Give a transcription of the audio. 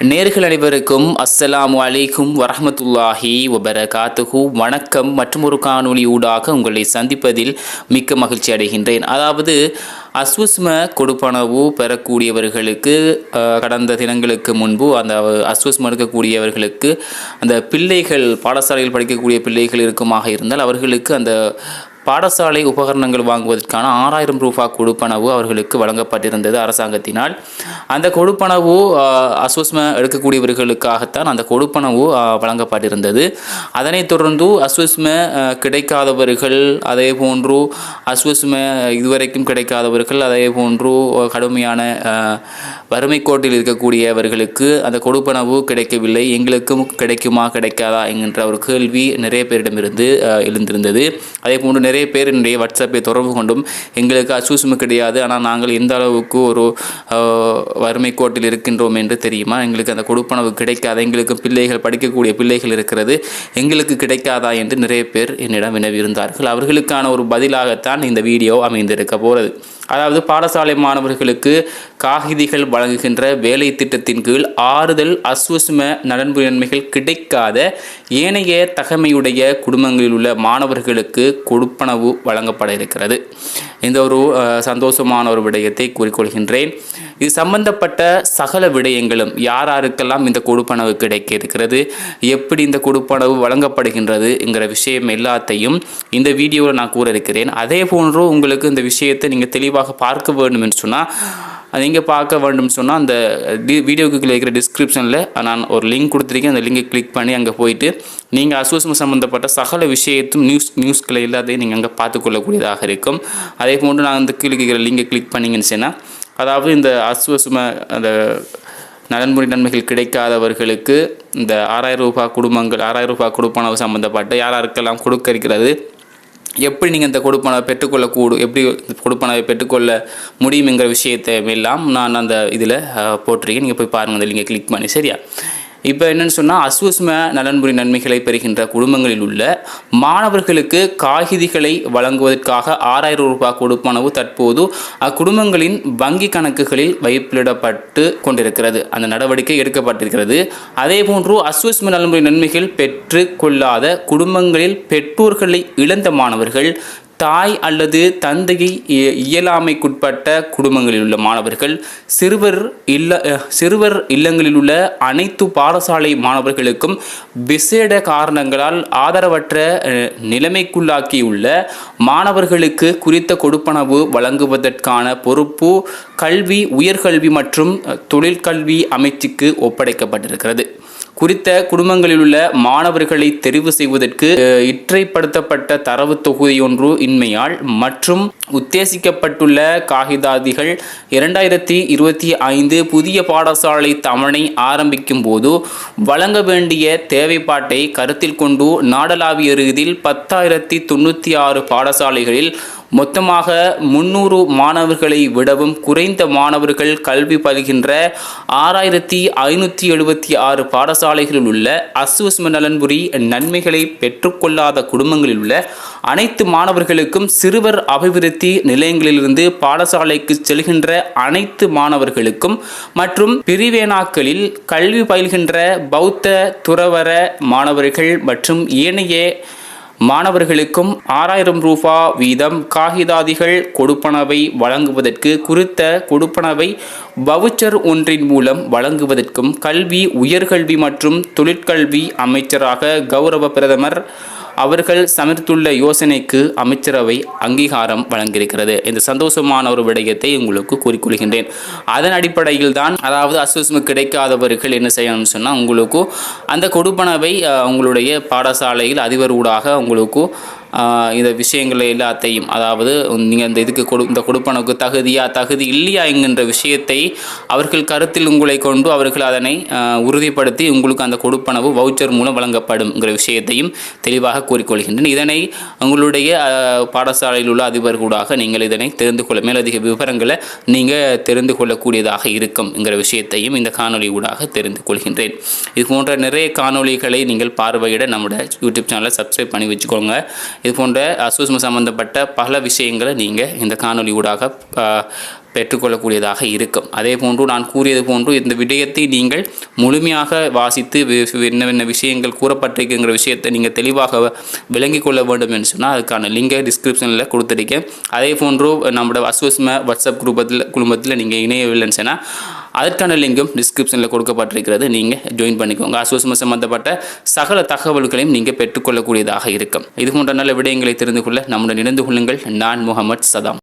நேர்கள் அனைவருக்கும் அஸ்ஸலாமு அலைக்கும் வரஹ்மத்துல்லாஹி வபரகாத்துஹு. வணக்கம் மற்றும் ஒரு காணொளி ஊடாக உங்களை சந்திப்பதில் மிக்க மகிழ்ச்சி அடைகின்றேன். அதாவது அஸ்வஸ்ம கொடுப்பனவு பெறக்கூடியவர்களுக்கு கடந்த தினங்களுக்கு முன்பு அந்த அஸ்வஸ்ம எடுக்கக்கூடியவர்களுக்கு அந்த பிள்ளைகள் பாடசாலையில் படிக்கக்கூடிய பிள்ளைகள் இருக்குமாக இருந்தால் அவர்களுக்கு அந்த பாடசாலை உபகரணங்கள் வாங்குவதற்கான ஆறாயிரம் ரூபாய் கொடுப்பனவு அவர்களுக்கு வழங்கப்பட்டிருந்தது அரசாங்கத்தினால். அந்த கொடுப்பனவு அஸ்வஸ்ம எடுக்கக்கூடியவர்களுக்காகத்தான் அந்த கொடுப்பனவு வழங்கப்பட்டிருந்தது. அதனைத் தொடர்ந்து அஸ்வஸ்ம கிடைக்காதவர்கள் அதே போன்று அஸ்வஸ்ம இதுவரைக்கும் கிடைக்காதவர்கள் அதே போன்று கடுமையான வறுமை கோட்டில் இருக்கக்கூடியவர்களுக்கு அந்த கொடுப்பனவு கிடைக்கவில்லை. எங்களுக்கும் கிடைக்குமா கிடைக்காதா என்கின்ற ஒரு கேள்வி நிறைய பேரிடமிருந்து எழுந்திருந்தது. அதே போன்று நிறைய பேர் என்னுடைய வாட்ஸ்அப்பை தொடர்பு கொண்டும் எங்களுக்கு அசூசுமு கிடையாது. ஆனால் நாங்கள் எந்த அளவுக்கு ஒரு வறுமை கோட்டில் இருக்கின்றோம் என்று தெரியுமா? எங்களுக்கு அந்த கொடுப்பனவு கிடைக்காத எங்களுக்கு பிள்ளைகள் படிக்கக்கூடிய பிள்ளைகள் இருக்கிறது. எங்களுக்கு கிடைக்காதா என்று நிறைய பேர் என்னிடம் வினவியிருந்தார்கள். அவர்களுக்கான ஒரு பதிலாகத்தான் இந்த வீடியோ அமைந்திருக்க போகிறது. அதாவது பாடசாலை மாணவர்களுக்கு காகிதிகள் வழங்குகின்ற வேலை திட்டத்தின் கீழ் ஆறுதல் அஸ்வசும நலன்புரிமைகள் கிடைக்காத ஏனைய தகமையுடைய குடும்பங்களில் உள்ள மாணவர்களுக்கு கொடுப்பனவு வழங்கப்பட இருக்கிறது. இந்த ஒரு சந்தோஷமான ஒரு விடயத்தை கூறிக்கொள்கின்றேன் இது சம்பந்தப்பட்ட சகல விடயங்களும் யார் யாருக்கெல்லாம் இந்த கொடுப்பனவு கிடைக்க இருக்கிறது எப்படி இந்த கொடுப்பனவு வழங்கப்படுகின்றது என்கிற விஷயம் எல்லாத்தையும் இந்த வீடியோவில் நான் கூற இருக்கிறேன். அதே போன்று உங்களுக்கு இந்த விஷயத்தை நீங்கள் தெளிவாக பார்க்க வேண்டும் என்று சொன்னால் நீங்கள் பார்க்க வேண்டும் சொன்னால் அந்த டி வீடியோக்கு கீழே இருக்கிற டிஸ்கிரிப்ஷனில் நான் ஒரு லிங்க் கொடுத்துருக்கேன். அந்த லிங்கை கிளிக் பண்ணி அங்கே போயிட்டு நீங்கள் அசோசியம் சம்மந்தப்பட்ட சகல விஷயத்தும் நியூஸ் நியூஸ்களை எல்லாத்தையும் நீங்கள் அங்கே பார்த்துக்கொள்ளக்கூடியதாக இருக்கும். அதே போன்று நான் அந்த கீழே இருக்கிற லிங்கை கிளிக் பண்ணிங்கன்னு சொன்னால் அதாவது இந்த அஸ்வசும அந்த நலன்முறை நன்மைகள் கிடைக்காதவர்களுக்கு இந்த ஆறாயிரம் ரூபாய் குடும்பங்கள் ஆறாயிரம் ரூபாய் கொடுப்பனவு சம்மந்தப்பட்ட யார் யாருக்கெல்லாம் கொடுக்க இருக்கிறது எப்படி நீங்கள் இந்த கொடுப்பனவை பெற்றுக்கொள்ளக்கூடும் எப்படி இந்த கொடுப்பனவை பெற்றுக்கொள்ள முடியுங்கிற விஷயத்தை எல்லாம் நான் அந்த இதில் போட்டிருக்கேன். நீங்கள் போய் பாருங்கள் அந்த லிங்கை கிளிக் பண்ணி. சரியா? இப்போ என்னன்னு சொன்னால் அஸ்வஸ்ம நலன்புரி நன்மைகளை பெறுகின்ற குடும்பங்களில் உள்ள மாணவர்களுக்கு காகிதிகளை வழங்குவதற்காக ஆறாயிரம் ரூபாய் கொடுப்பனவு தற்போது அக்குடும்பங்களின் வங்கி கணக்குகளில் வைப்பிலிடப்பட்டு கொண்டிருக்கிறது. அந்த நடவடிக்கை எடுக்கப்பட்டிருக்கிறது. அதே போன்று அஸ்வஸ்ம நலன்புரி நன்மைகள் பெற்று கொள்ளாத குடும்பங்களில் பெற்றோர்களை இழந்த மாணவர்கள் தாய் அல்லது தந்தையை இயலாமைக்குட்பட்ட குடும்பங்களில் உள்ள மாணவர்கள் சிறுவர் இல்ல சிறுவர் இல்லங்களில் உள்ள அனைத்து பாடசாலை மாணவர்களுக்கும் விசேட காரணங்களால் ஆதரவற்ற நிலைமைக்குள்ளாக்கியுள்ள மாணவர்களுக்கு குறித்த கொடுப்பனவு வழங்குவதற்கான பொறுப்பு கல்வி உயர்கல்வி மற்றும் தொழிற்கல்வி அமைச்சுக்கு ஒப்படைக்கப்பட்டிருக்கிறது. குறித்த குடும்பங்களில் உள்ள மாணவர்களை தெரிவு செய்வதற்கு இற்றைப்படுத்தப்பட்ட தரவு தொகுதியொன்று இன்மையால் மற்றும் உத்தேசிக்கப்பட்டுள்ள காகிதாதிகள் இரண்டாயிரத்தி இருபத்தி ஐந்து புதிய பாடசாலை தவணை ஆரம்பிக்கும் போது வழங்க வேண்டிய தேவைப்பாட்டை கருத்தில் கொண்டு நாடளாவிய ரீதியில் பத்தாயிரத்தி தொண்ணூற்றி ஆறு பாடசாலைகளில் மொத்தமாக முன்னூறு மாணவர்களை விடவும் குறைந்த மாணவர்கள் கல்வி பயில்கின்ற ஆறாயிரத்தி ஐநூற்றி எழுபத்தி ஆறு பாடசாலைகளில் உள்ள அசுவஸ்ம நலன்புரி நன்மைகளை பெற்றுக்கொள்ளாத குடும்பங்களில் உள்ள அனைத்து மாணவர்களுக்கும் சிறுவர் அபிவிருத்தி நிலையங்களிலிருந்து பாடசாலைக்கு செல்கின்ற அனைத்து மாணவர்களுக்கும் மற்றும் பிரிவேனாக்களில் கல்வி பயில்கின்ற பௌத்த துறவர மாணவர்கள் மற்றும் ஏனைய மாணவர்களுக்கும் ஆறாயிரம் ரூபா வீதம் காகிதாதிகள் கொடுப்பனவை வழங்குவதற்கு குறித்த கொடுப்பனவை வவுச்சர் ஒன்றின் மூலம் வழங்குவதற்கும் கல்வி உயர்கல்வி மற்றும் தொழிற்கல்வி அமைச்சராக கௌரவ பிரதமர் அவர்கள் சமர்த்துள்ள யோசனைக்கு அமைச்சரவை அங்கீகாரம் வழங்கியிருக்கிறது. இந்த சந்தோஷமான ஒரு விடயத்தை உங்களுக்கு கூறிக்கொள்கின்றேன். அதன் அடிப்படையில் தான் அதாவது அசுஸ்மு கிடைக்காதவர்கள் என்ன செய்யணும்னு சொன்னால் உங்களுக்கு அந்த கொடுப்பனவை உங்களுடைய பாடசாலையில் அதிபர் ஊடாக உங்களுக்கு இந்த விஷயங்களை எல்லாத்தையும் அதாவது நீங்கள் இந்த இதுக்கு கொடு இந்த கொடுப்பனவுக்கு தகுதியா தகுதி இல்லையா என்கின்ற விஷயத்தை அவர்கள் கருத்தில் உங்களை கொண்டு அவர்கள் அதனை உறுதிப்படுத்தி உங்களுக்கு அந்த கொடுப்பனவு வவுச்சர் மூலம் வழங்கப்படும்ங்கிற விஷயத்தையும் தெளிவாக கூறிக்கொள்கின்றேன். இதனை உங்களுடைய பாடசாலையில் உள்ள அதிபர் கூடாக நீங்கள் இதனை தெரிந்து கொள்ள மேலதிக விவரங்களை நீங்கள் தெரிந்து கொள்ளக்கூடியதாக இருக்கும் என்கிற விஷயத்தையும் இந்த காணொளி ஊடாக தெரிந்து கொள்கின்றேன். இது போன்ற நிறைய காணொளிகளை நீங்கள் பார்வையிட நம்முடைய யூடியூப் சேனலை சப்ஸ்கிரைப் பண்ணி வச்சுக்கோங்க. இது போன்ற அசூஸ்ம சம்பந்தப்பட்ட பல விஷயங்களை நீங்கள் இந்த காணொலி ஊடாக பெற்றுக்கொள்ளக்கூடியதாக இருக்கும். அதே போன்று நான் கூறியது போன்று இந்த விடயத்தை நீங்கள் முழுமையாக வாசித்து என்னென்ன விஷயங்கள் கூறப்பட்டிருக்குங்கிற விஷயத்தை நீங்கள் தெளிவாக விளங்கி கொள்ள வேண்டும் என்று சொன்னால் அதுக்கான லிங்கை டிஸ்கிரிப்ஷனில் கொடுத்துருக்கேன். அதே போன்று நம்மளோட அஸ்வஸ்ம வாட்ஸ்அப் குரூப்பத்தில் குழுமத்தில் நீங்கள் இணையவில்லைன்னு சொன்னால் அதற்கான லிங்கும் டிஸ்கிரிப்ஷனில் கொடுக்கப்பட்டிருக்கிறது. நீங்கள் ஜாயின் பண்ணிக்கோங்க. அஸ்வஸ்ம சம்பந்தப்பட்ட சகல தகவல்களையும் நீங்கள் பெற்றுக்கொள்ளக்கூடியதாக இருக்கும். இது போன்ற நல்ல விடயங்களை தெரிந்து கொள்ள நம்முடன் இணைந்து கொள்ளுங்கள். நான் முகமது சதாம்.